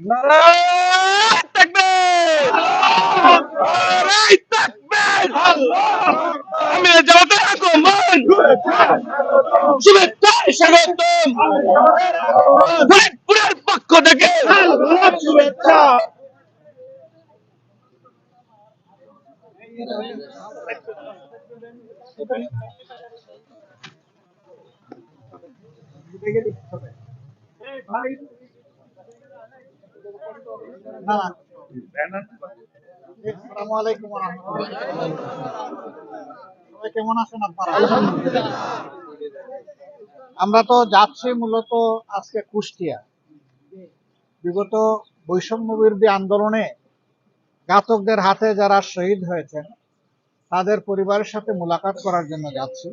নারায়ণ তাকবীর! নারায়ণ তাকবীর! আমি জামাতে আগমন শুভেচ্ছা স্বাগতম ফরিদপুরের পক্ষ থেকে শুভেচ্ছা আমরা তো যাচ্ছি মূলত আজকে কুষ্টিয়া। বিগত বৈষম্য বিরোধী আন্দোলনে ঘাতকদের হাতে যারা শহীদ হয়েছেন, তাদের পরিবারের সাথে মোলাকাত করার জন্য যাচ্ছি।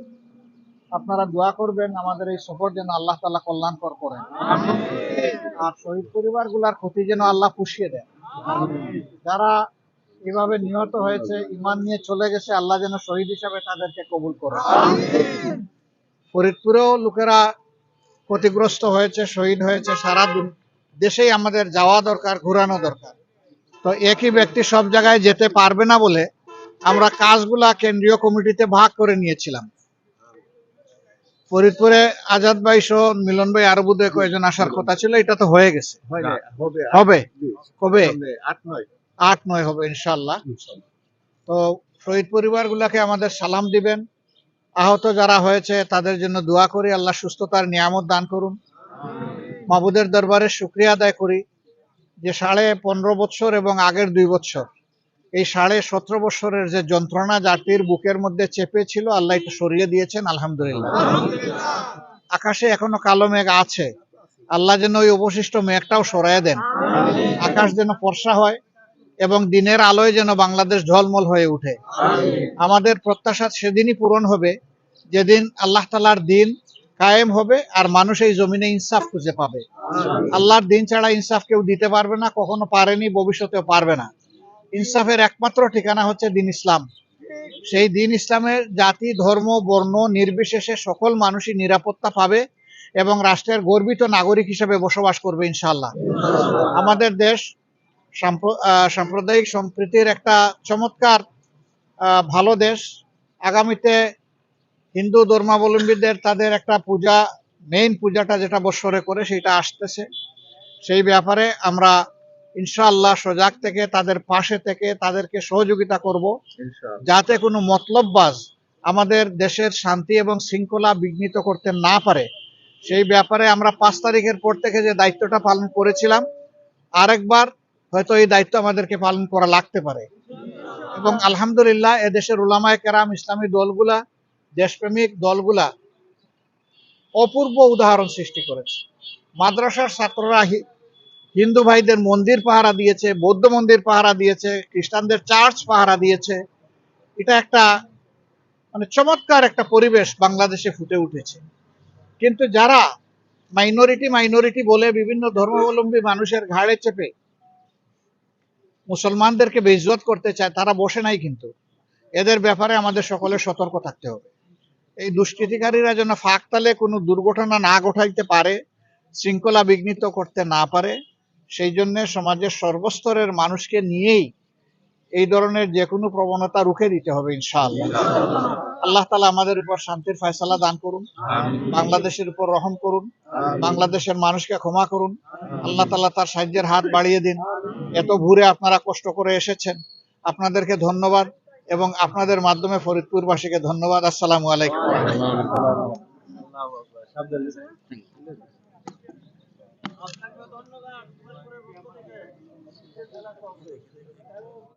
আপনারা দোয়া করবেন আমাদের এই সফর যেন আল্লাহ তাআলা কল্যাণকর করেন। আর শহীদ পরিবারগুলার ক্ষতি যেন আল্লাহ পুষিয়ে দেন। যারা এভাবে নিহত হয়েছে ইমান নিয়ে চলে গেছে আল্লাহ যেন শহীদ হিসাবে তাদেরকে কবুল করে ফরিদপুরেও লোকেরা ক্ষতিগ্রস্ত হয়েছে শহীদ হয়েছে সারা দেশেই আমাদের যাওয়া দরকার ঘোরানো দরকার। তো একই ব্যক্তি সব জায়গায় যেতে পারবে না বলে আমরা কাজগুলা কেন্দ্রীয় কমিটিতে ভাগ করে নিয়েছিলাম। ফরিদপুরে আজাদ ভাই সহ মিলন ভাই আরও বোধহয় কয়েকজন আসার কথা ছিল এটা তো হয়ে গেছে। হবে কবে? আট নয়। হবে ইনশাল্লাহ তো শহীদ পরিবারগুলোকে আমাদের সালাম দিবেন। আহত যারা হয়েছে তাদের জন্য দোয়া করি আল্লাহ সুস্থতার নিয়ামত দান করুন। মাবুদের দরবারে শুক্রিয়া আদায় করি যে সাড়ে পনেরো বছর এবং আগের দুই বছর। এই সাড়ে সতেরো বছরের যে যন্ত্রণা জাতির বুকের মধ্যে চেপে ছিল আল্লাহ একটু সরিয়ে দিয়েছেন আলহামদুলিল্লাহ। আকাশে এখনও কালো মেঘ আছে। আল্লাহ যেন ওই অবশিষ্ট মেঘটাও সরাইয়া দেন। আকাশ যেন ফর্সা হয় এবং দিনের আলোয় যেন বাংলাদেশ ঝলমল হয়ে উঠে। আমাদের প্রত্যাশা সেদিনই পূরণ হবে যেদিন আল্লাহ তালার দিন কায়েম হবে আর মানুষ এই জমিনে ইনসাফ খুঁজে পাবে। আল্লাহর দিন ছাড়া ইনসাফ কেউ দিতে পারবে না কখনো পারেনি ভবিষ্যতেও পারবে না। ইনসাফের একমাত্র ঠিকানা হচ্ছে দিন ইসলাম। সেই দিন ইসলামের জাতি, ধর্ম, বর্ণ নির্বিশেষে সকল মানুষই নিরাপত্তা পাবে এবং রাষ্ট্রের গর্বিত নাগরিক হিসেবে বসবাস করবে ইনশাল্লাহ আমাদের দেশ সাম্প্র- সাম্প্রদায়িক সম্প্রীতির একটা চমৎকার ভালো দেশ। আগামীতে হিন্দু ধর্মাবলম্বীদের তাদের একটা পূজা মেইন পূজাটা যেটা বৎসরে করে সেটা আসতেছে। সেই ব্যাপারে আমরা ইনশাআল্লাহ সজাগ থেকে তাদের পাশে থেকে তাদেরকে সহযোগিতা করব। যাতে কোনো মতলববাজ আমাদের দেশের শান্তি এবং শৃঙ্খলা বিঘ্নিত করতে না পারে। সেই ব্যাপারে আমরা পাঁচ তারিখের পর থেকে যে দায়িত্বটা পালন করেছিলাম আরেকবার হয়তো এই দায়িত্ব আমাদেরকে পালন করা লাগতে পারে। এবং আলহামদুলিল্লাহ এদেশের উলামায় কেরাম ইসলামী দলগুলা দেশপ্রেমিক দলগুলা অপূর্ব উদাহরণ সৃষ্টি করেছে। মাদ্রাসার ছাত্ররা হিন্দু ভাইদের মন্দির পাহারা দিয়েছে, বৌদ্ধ মন্দির পাহারা দিয়েছে, খ্রিস্টানদের চার্চ পাহারা দিয়েছে। এটা একটা মানে চমৎকার একটা পরিবেশ বাংলাদেশে ফুটে উঠেছে। কিন্তু যারা মাইনরিটি মাইনরিটি বলে বিভিন্ন ধর্মাবলম্বী মানুষের ঘাড়ে চেপে মুসলমানদেরকে বেইজ্জত করতে চায়, তারা বসে নাই কিন্তু। এদের ব্যাপারে আমাদের সকলে সতর্ক থাকতে হবে। এই দুষ্কৃতিকারীরা যেন ফাঁকতালে কোনো দুর্ঘটনা না ঘটাইতে পারে, শৃঙ্খলা বিঘ্নিত করতে না পারে সেই জন্য সমাজের সর্বস্তরের মানুষকে নিয়েই এই ধরনের যে কোনো প্রবণতা রুখে দিতে হবে, ইনশাআল্লাহ। আল্লাহ তালা আমাদের উপর শান্তির ফয়সালা দান করুন, বাংলাদেশের উপর রহম করুন, বাংলাদেশের মানুষকে ক্ষমা করুন। আল্লাহ তালা তার সাহায্যের হাত বাড়িয়ে দিন। এত ভুরে আপনারা কষ্ট করে এসেছেন, আপনাদেরকে ধন্যবাদ এবং আপনাদের মাধ্যমে ফরিদপুরবাসীকে ধন্যবাদ। আসসালামু আলাইকুম। ধন্যবাদ।